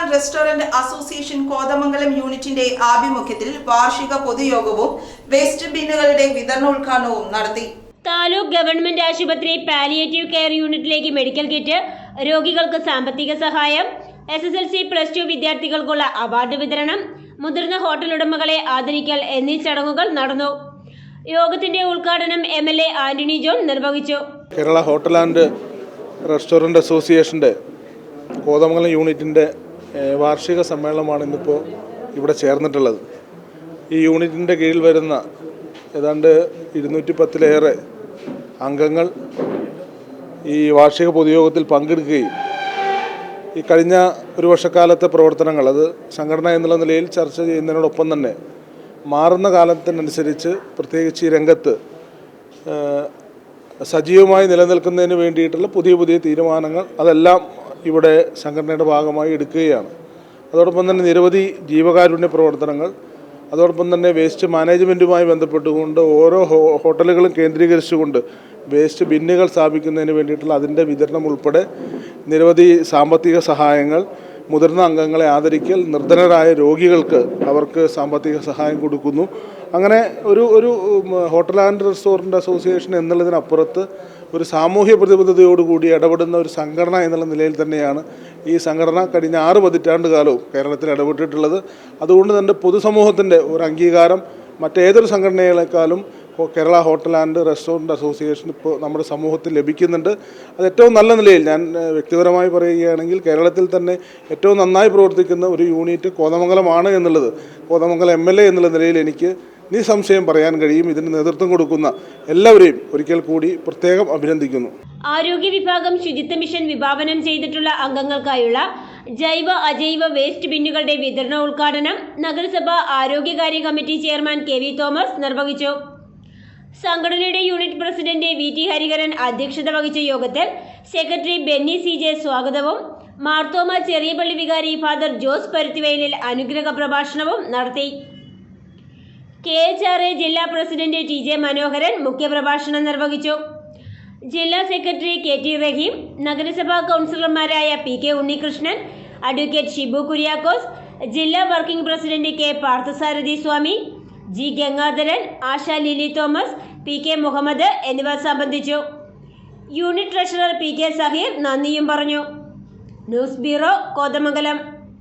And restaurant association Kothamangalam യൂണിറ്റിന്റെ ആഭിമുഖ്യത്തിൽ വാർഷിക പൊതുയോഗവും വേസ്റ്റ് ബിന്നുകളുടെ വിതരണോദ്ഘാടനവും നടത്തി. താലൂക്ക് ഗവൺമെന്റ് ആശുപത്രി പാലിയേറ്റീവ് കെയർ യൂണിറ്റിലേക്ക് മെഡിക്കൽ കിറ്റ് രോഗികൾക്ക് സാമ്പത്തിക സഹായം S S L C plus two വിദ്യാർത്ഥികൾക്കുള്ള അവാർഡ് വിതരണം മുതിർന്ന ഹോട്ടൽ ഉടമകളെ ആദരിക്കൽ എന്നീ ചടങ്ങുകൾ നടന്നു. യോഗത്തിന്റെ ഉദ്ഘാടനം M L A Antony John നിർവഹിച്ചു. കേരള ഹോട്ടൽ ആൻഡ് റെസ്റ്റോറന്റ് അസോസിയേഷന്റെ കോതമംഗലം യൂണിറ്റിന്റെ വാർഷിക സമ്മേളനമാണ് ഇന്നിപ്പോൾ ഇവിടെ ചേർന്നിട്ടുള്ളത്. ഈ യൂണിറ്റിന്റെ കീഴിൽ വരുന്ന ഏതാണ്ട് ഇരുന്നൂറ്റി പത്തിലേറെ അംഗങ്ങൾ ഈ വാർഷിക പൊതുയോഗത്തിൽ പങ്കെടുക്കുകയും ഈ കഴിഞ്ഞ ഒരു വർഷക്കാലത്തെ പ്രവർത്തനങ്ങൾ അത് സംഘടന എന്നുള്ള നിലയിൽ ചർച്ച ചെയ്യുന്നതിനോടൊപ്പം തന്നെ മാറുന്ന കാലത്തിനനുസരിച്ച് പ്രത്യേകിച്ച് ഈ രംഗത്ത് സജീവമായി നിലനിൽക്കുന്നതിന് വേണ്ടിയിട്ടുള്ള പുതിയ പുതിയ തീരുമാനങ്ങൾ അതെല്ലാം ഇവിടെ സംഘടനയുടെ ഭാഗമായി എടുക്കുകയാണ്. അതോടൊപ്പം തന്നെ നിരവധി ജീവകാരുണ്യ പ്രവർത്തനങ്ങൾ അതോടൊപ്പം തന്നെ വേസ്റ്റ് മാനേജ്മെന്റുമായി ബന്ധപ്പെട്ടുകൊണ്ട് ഓരോ ഹോട്ടലുകളും കേന്ദ്രീകരിച്ചുകൊണ്ട് വേസ്റ്റ് ബിന്നുകൾ സ്ഥാപിക്കുന്നതിന് വേണ്ടിയിട്ടുള്ള അതിന്റെ വിതരണം ഉൾപ്പെടെ നിരവധി സാമ്പത്തിക സഹായങ്ങൾ മുതിർന്ന അംഗങ്ങളെ ആദരിക്കൽ നിർധനരായ രോഗികൾക്ക് അവർക്ക് സാമ്പത്തിക സഹായം കൊടുക്കുന്നു. അങ്ങനെ ഒരു ഒരു ഹോട്ടൽ ആൻഡ് റെസ്റ്റോറന്റ് അസോസിയേഷൻ എന്നുള്ളതിനപ്പുറത്ത് ഒരു സാമൂഹ്യ പ്രതിബദ്ധതയോടുകൂടി ഇടപെടുന്ന ഒരു സംഘടന എന്നുള്ള നിലയിൽ തന്നെയാണ് ഈ സംഘടന കഴിഞ്ഞ ആറ് പതിറ്റാണ്ട് കാലവും കേരളത്തിൽ ഇടപെട്ടിട്ടുള്ളത്. അതുകൊണ്ട് തന്നെ പൊതുസമൂഹത്തിന്റെ ഒരു അംഗീകാരം മറ്റേതൊരു സംഘടനകളെക്കാളും ഹോ- Kerala hotel and restaurant association ഇപ്പോൾ നമ്മുടെ സമൂഹത്തിൽ ലഭിക്കുന്നുണ്ട്. അത് ഏറ്റവും നല്ല നിലയിൽ ഞാൻ വ്യക്തിപരമായി പറയുകയാണെങ്കിൽ കേരളത്തിൽ തന്നെ ഏറ്റവും നന്നായി പ്രവർത്തിക്കുന്ന ഒരു യൂണിറ്റ് കോതമംഗലമാണ് എന്നുള്ളത്. കോതമംഗലം എം എൽ എ എന്നുള്ള നിലയിൽ എനിക്ക് നിസ്സംശയം പറയാൻ കഴിയും. ഇതിന് നേതൃത്വം കൊടുക്കുന്ന എല്ലാവരെയും ഒരിക്കൽ കൂടി പ്രത്യേകം അഭിനന്ദിക്കുന്നു. ആരോഗ്യ വിഭാഗം ശുചിത്വ മിഷൻ വിഭാവനം ചെയ്തിട്ടുള്ള അംഗങ്ങൾക്കായുള്ള ജൈവ അജൈവ വേസ്റ്റ് ബിന്നുകളുടെ വിതരണ ഉദ്ഘാടനം നഗരസഭ ആരോഗ്യകാര്യ committee chairman K V Thomas നിർവഹിച്ചു. സംഘടനയുടെ unit president V T Hariharan അധ്യക്ഷത വഹിച്ച യോഗത്തിൽ സെക്രട്ടറി ബെന്നി സി ജെ സ്വാഗതവും മാർത്തോമ ചെറിയപള്ളി വികാരി ഫാദർ ജോസ് പരുത്തിവയലിൽ അനുഗ്രഹ പ്രഭാഷണവും നടത്തി. കെ എച്ച് ആർ എ ജില്ലാ പ്രസിഡന്റ് ടി ജെ മനോഹരൻ മുഖ്യപ്രഭാഷണം നിർവഹിച്ചു. ജില്ലാ സെക്രട്ടറി കെ ടി റഹീം നഗരസഭാ കൗൺസിലർമാരായ P K Unnikrishnan advocate Shibu Kuriakose ജില്ലാ working president K Parthasarathy Swami G Gangadharan Asha Lily Thomas P K Muhammad എന്നിവർ സംബന്ധിച്ചു. Unit treasurer P K Saheer നന്ദിയും പറഞ്ഞു. News bureau Kothamangalam.